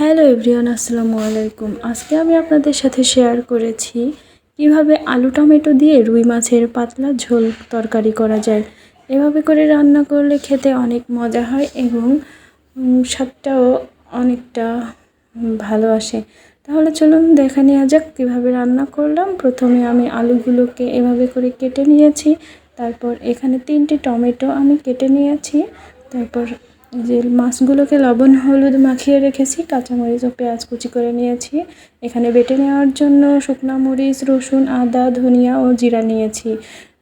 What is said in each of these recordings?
Hello everyone, আসসালামু আলাইকুম। আজকে আমি আপনাদের সাথে শেয়ার করেছি কীভাবে আলু টমেটো দিয়ে রুই মাছের পাতলা ঝোল তরকারি করা যায়। এভাবে করে রান্না করলে খেতে অনেক মজা হয় এবং স্বাদটাও অনেকটা ভালো আসে। তাহলে চলুন দেখা নেওয়া যাক কীভাবে রান্না করলাম। প্রথমে আমি আলুগুলোকে এভাবে করে কেটে নিয়েছি। তারপর এখানে তিনটি টমেটো আমি কেটে নিয়েছি। তারপর যে মাছগুলোকে লবণ, হলুদ মাখিয়ে রেখেছি, কাঁচামরিচ ও পেঁয়াজ কুচি করে নিয়েছি। এখানে বেটে নেওয়ার জন্য শুকনো মরিচ, রসুন, আদা, ধনিয়া ও জিরা নিয়েছি।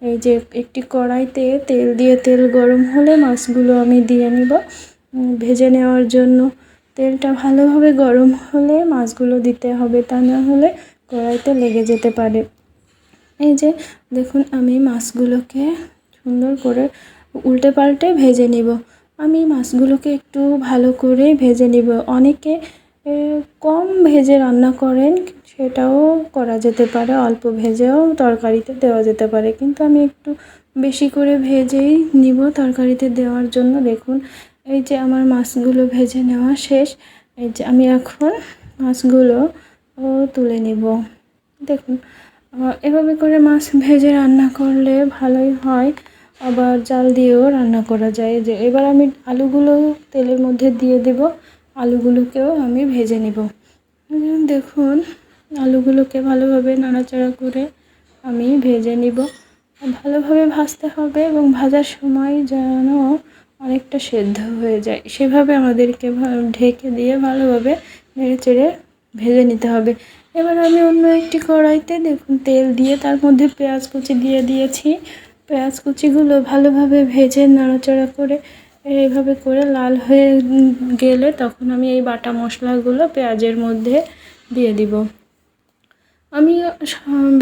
এই যে একটি কড়াইতে তেল দিয়ে তেল গরম হলে মাছগুলো আমি দিয়ে নিব। ভেজে নেওয়ার জন্য তেলটা ভালোভাবে গরম হলে মাছগুলো দিতে হবে, তা না হলে কড়াইতে লেগে যেতে পারে। এই যে দেখুন, আমি মাছগুলোকে সুন্দর করে উল্টে পাল্টে ভেজে নিব। আমি মাছগুলোকে একটু ভালো করে ভেজে নিব। অনেকে কম ভেজে রান্না করেন, সেটাও করা যেতে পারে। অল্প ভেজেও তরকারিতে দেওয়া যেতে পারে। কিন্তু আমি একটু বেশি করে ভেজেই নিব তরকারিতে দেওয়ার জন্য। দেখুন, এই যে আমার মাছগুলো ভেজে নেওয়া শেষ। এই যে আমি এখন মাছগুলো তুলে নিব। দেখুন এভাবে করে মাছ ভেজে রান্না করলে ভালোই হয়। আবার জাল দিয়েও রান্না করা যায়। যে এবার আমি আলুগুলো তেলের মধ্যে দিয়ে দেব। আলুগুলোকেও আমি ভেজে নেব। দেখুন, আলুগুলোকে ভালোভাবে নাড়াচাড়া করে আমি ভেজে নিব। ভালোভাবে ভাজতে হবে এবং ভাজার সময় যেন অনেকটা সেদ্ধ হয়ে যায়। সেভাবে আমাদেরকে ঢেকে দিয়ে ভালোভাবে নেড়ে চেড়ে ভেজে নিতে হবে। এবার আমি অন্য একটি কড়াইতে দেখুন, তেল দিয়ে তার মধ্যে পেঁয়াজ কুচি দিয়ে দিয়েছি। পেঁয়াজ কুচিগুলো ভালোভাবে ভেজে নাড়াচাড়া করে এইভাবে করে লাল হয়ে গেলে তখন আমি এই বাটা মশলাগুলো পেঁয়াজের মধ্যে দিয়ে দিব। আমি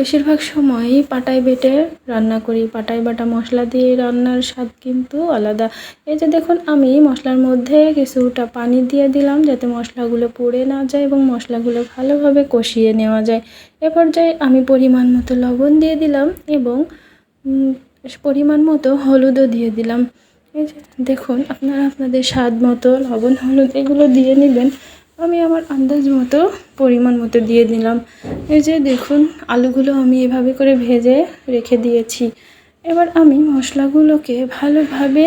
বেশিরভাগ সময়ই পাটায় বেটে রান্না করি। পাটায় বাটা মশলা দিয়ে রান্নার স্বাদ কিন্তু আলাদা। এই যে দেখুন, আমি মশলার মধ্যে কিছুটা পানি দিয়ে দিলাম যাতে মশলাগুলো পুড়ে না যায় এবং মশলাগুলো ভালোভাবে কষিয়ে নেওয়া যায়। এ পর্যায়ে আমি পরিমাণ মতো লবণ দিয়ে দিলাম এবং পরিমাণ মতো হলুদও দিয়ে দিলাম। এই যে দেখুন, আপনারা আপনাদের স্বাদ মতো লবণ, হলুদ এগুলো দিয়ে নেবেন। আমি আমার আন্দাজ মতো পরিমাণ মতো দিয়ে দিলাম। এই যে দেখুন, আলুগুলো আমি এভাবে করে ভেজে রেখে দিয়েছি। এবার আমি মশলাগুলোকে ভালোভাবে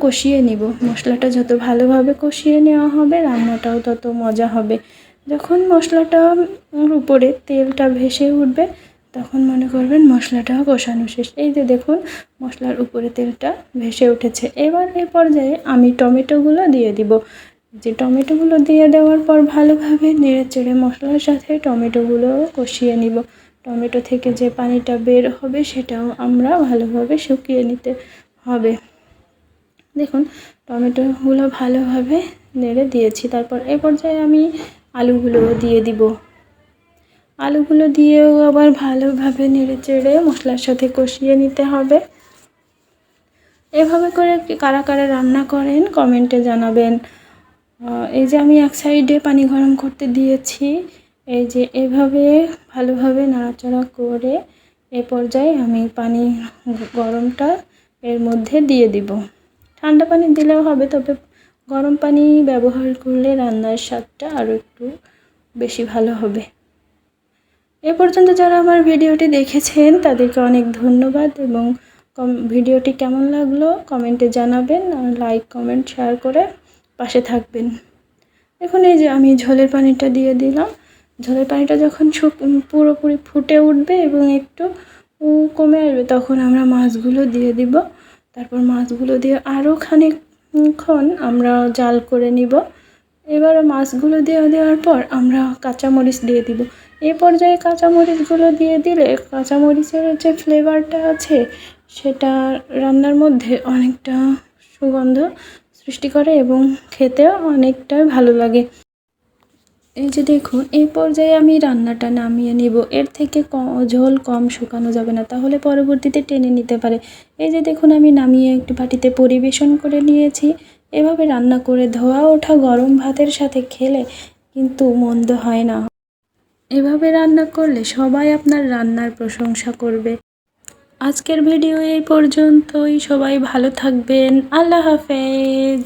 কষিয়ে নিব। মশলাটা যত ভালোভাবে কষিয়ে নেওয়া হবে, রান্নাটাও তত মজা হবে। যখন মশলাটা উপরে তেলটা ভেসে উঠবে তখন মনে করবেন মশলাটাও কষানো শেষ। এই যে দেখুন, মশলার উপরে তেলটা ভেসে উঠেছে। এবার এ পর্যায়ে আমি টমেটোগুলো দিয়ে দিব। যে টমেটোগুলো দিয়ে দেওয়ার পর ভালোভাবে নেড়ে চেড়ে মশলার সাথে টমেটোগুলো কষিয়ে নিব। টমেটো থেকে যে পানিটা বের হবে সেটাও আমরা ভালোভাবে শুকিয়ে নিতে হবে। দেখুন, টমেটোগুলো ভালোভাবে নেড়ে দিয়েছি। তারপর এ পর্যায়ে আমি আলুগুলো দিয়ে দিব। আলুগুলো দিয়েও আবার ভালোভাবে নেড়ে চেড়ে মশলার সাথে কষিয়ে নিতে হবে। এভাবে করে কারা কারা রান্না করেন, কমেন্টে জানাবেন। এই যে আমি এক সাইডে পানি গরম করতে দিয়েছি, এই যে এভাবে ভালোভাবে নাড়াচাড়া করে এ পর্যায়ে আমি পানি গরমটা এর মধ্যে দিয়ে দিব। ঠান্ডা পানি দিলেও হবে, তবে গরম পানি ব্যবহার করলে রান্নার স্বাদটা আরও একটু বেশি ভালো হবে। এ পর্যন্ত যারা আমার ভিডিওটি দেখেছেন, তাদেরকে অনেক ধন্যবাদ এবং কম- ভিডিওটি কেমন লাগল কমেন্টে জানাবেন, আর লাইক, কমেন্ট, শেয়ার করে পাশে থাকবেন। এখন এই যে আমি ঝোলের পানিটা দিয়ে দিলাম। ঝোলের পানিটা যখন পুরোপুরি ফুটে উঠবে এবং একটু কমে আসবে, তখন আমরা মাছগুলো দিয়ে দিব। তারপর মাছগুলো দিয়ে আরও খানিকক্ষণ আমরা জাল করে নিব। এবার মাছগুলো দিয়ে দেওয়ার পর আমরা কাঁচামরিচ দিয়ে দিব। এই পর্যায়ে কাঁচামরিচগুলো দিয়ে দিলে কাঁচামরিচের যে ফ্লেভারটা আছে, সেটা রান্নার মধ্যে অনেকটা সুগন্ধ সৃষ্টি করে এবং খেতেও অনেকটা ভালো লাগে। এই যে দেখুন এই পর্যায়ে আমি রান্নাটা নামিয়ে নিব। এর থেকে ঝোল কম শুকানো যাবে না, তাহলে পরবর্তীতে টেনে নিতে পারে। এই যে দেখুন, আমি নামিয়ে একটি বাটিতে পরিবেশন করে নিয়েছি। এভাবে রান্না করে ধোয়া ওঠা গরম ভাতের সাথে খেলে কিন্তু মন্দ হয় না। এভাবে রান্না করলে সবাই আপনার রান্নার প্রশংসা করবে। আজকের ভিডিও এই পর্যন্তই। সবাই ভালো থাকবেন। আল্লাহ হাফেজ।